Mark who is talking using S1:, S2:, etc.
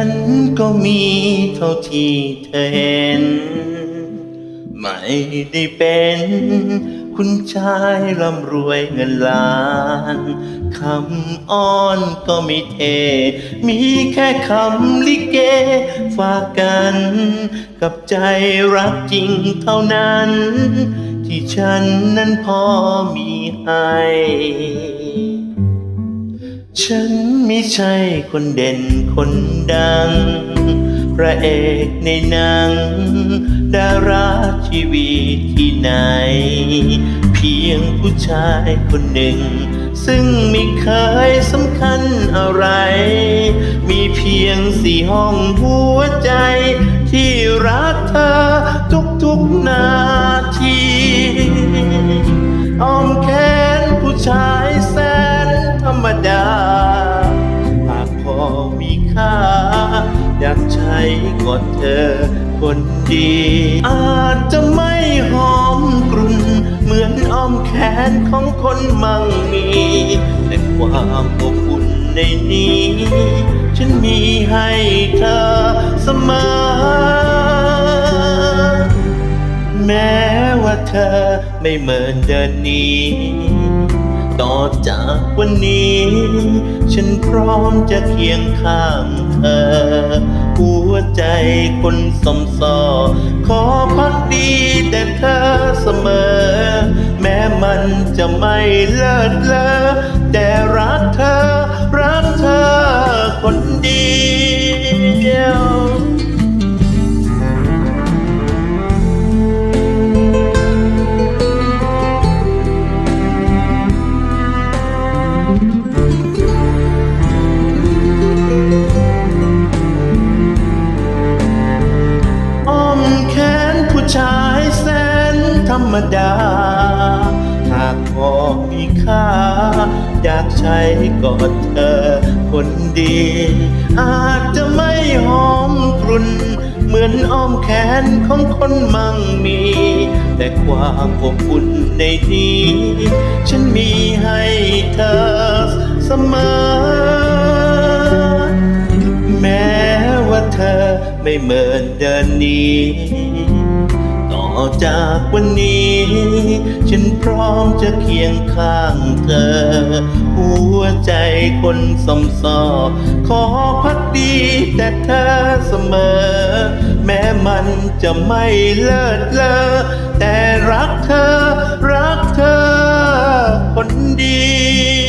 S1: ันก็มีเท่าที่เธอเห็น ไม่ได้เป็น คุณชายร่ำรวยเงินล้านคำอ้อนก็ไม่เท มีแค่คำลิเก ฝากกัน กับใจรักจริงเท่านั้น ที่ฉันนั้นพอมีให้ ฉันไม่ใช่คนเด่นคนดัง พระเอกในหนัง ดาราชีวีที่ไหน เพียงผู้ชายคนหนึ่ง ซึ่งไม่เคยสำคัญอะไร มีเพียงสี่ห้องหัวใจ ที่รักเธอทุกๆนาที มีค่า อยากใช้กอดเธอคนดี อาจจะไม่หอมกรุ่นเหมือนอ้อมแขนของคนมั่งมี แต่ความอบอุ่นในนี้ ฉันมีให้เธอเสมอ แม้ว่าเธอไม่เหมือนเดินนี้ ต่อจากวันนี้ พร้อมจะเคียงข้างเธอ หัวใจคนสมสอ ขอพักดีแต่เธอเสมอ แม้มันจะไม่เลิศเลอ ดา หากพอมีค่า อยากใช้กอดเธอ คนดี อาจจะไม่หอมกรุ่น เหมือนอ้อมแขนของคนมั่งมี แต่ความอบอุ่นในนี้ ฉันมีให้เธอเสมอแม้ว่าเธอไม่เหมือนเดินนี้ จากวันนี้ ฉันพร้อมจะเคียงข้างเธอ หัวใจคนสมสอขอพักดีแต่เธอเสมอ แม้มันจะไม่เลิศเลอแต่รักเธอ รักเธอคนดี